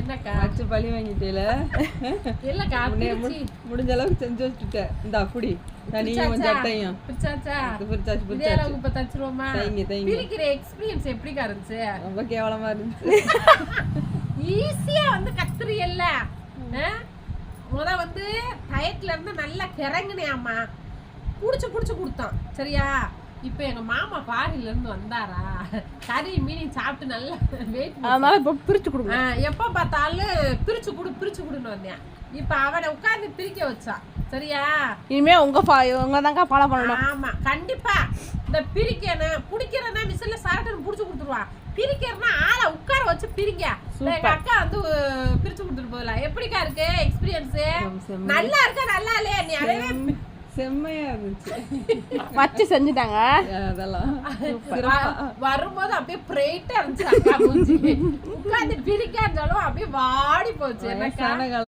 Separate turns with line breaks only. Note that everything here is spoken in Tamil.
என்னக்கா?
வச்சு பழி வாங்கிட்டேல?
இல்லக்கா
முடிஞ்ச அளவுக்கு செஞ்சு வச்சுட்டேன் இந்த அப்படி தனியும்
பிரிச்சாச்சா?
சட்டையும்.
பிரிச்சாச்சா?
பிரிச்சாச்சு பிரிச்சாச்சு.
இப்ப தச்சிருவோமா?
தைங்க தைங்க
பிரிக்கிற எக்ஸ்பீரியன்ஸ் எப்படிக்கா இருந்துச்சு?
ரொம்ப கேவலமா இருந்துச்சு.
ஈஸியா வந்து கத்துறியல்ல? முத வந்து டயட்ல இருந்து நல்லா கிறங்குனேம்மா புடிச்சு புடிச்சு கொடுத்தான். சரியா? இப்ப எங்க மாமா பாரில இருந்து வந்தாரா? கறி மீன் சாப்பிட்டு நல்லா வெயிட்
அதனால இப்போ பிரிச்சு கொடுங்க.
எப்ப பார்த்தாலும் பிரிச்சு குடு பிரிச்சு குடுன்னு வந்தேன். இப்ப அவனை உட்கார்ந்து பிரிக்க வச்சான் சரியா?
இனிமே உங்க உங்க தாங்க ஃபாலோ பண்ணணும்.
ஆமா கண்டிப்பா. இந்த பிரிக்கணும் புடிக்கிறனா மிஷின்ல சரட்டுன்னு புடிச்சு கொடுத்துருவான் பிரிக்கிறனா ஆளை உட்கார வச்சு பிரிங்க. எங்க அக்கா வந்து பிரிச்சு கொடுத்துட்டு போகலாம் எப்படிக்கா இருக்கு எக்ஸ்பீரியன்ஸ் நல்லா இருக்கா நல்லா இல்லையா? நீ அதவே
செம்மையா இருந்துச்சு.
வச்சு செஞ்சுட்டாங்க.
அதெல்லாம்.
வரும்போது அப்படியே பிரைட்டா இருந்துச்சு உட்காந்து பிரிக்க இருந்தாலும் அப்படியே வாடி போச்சு.
காலம்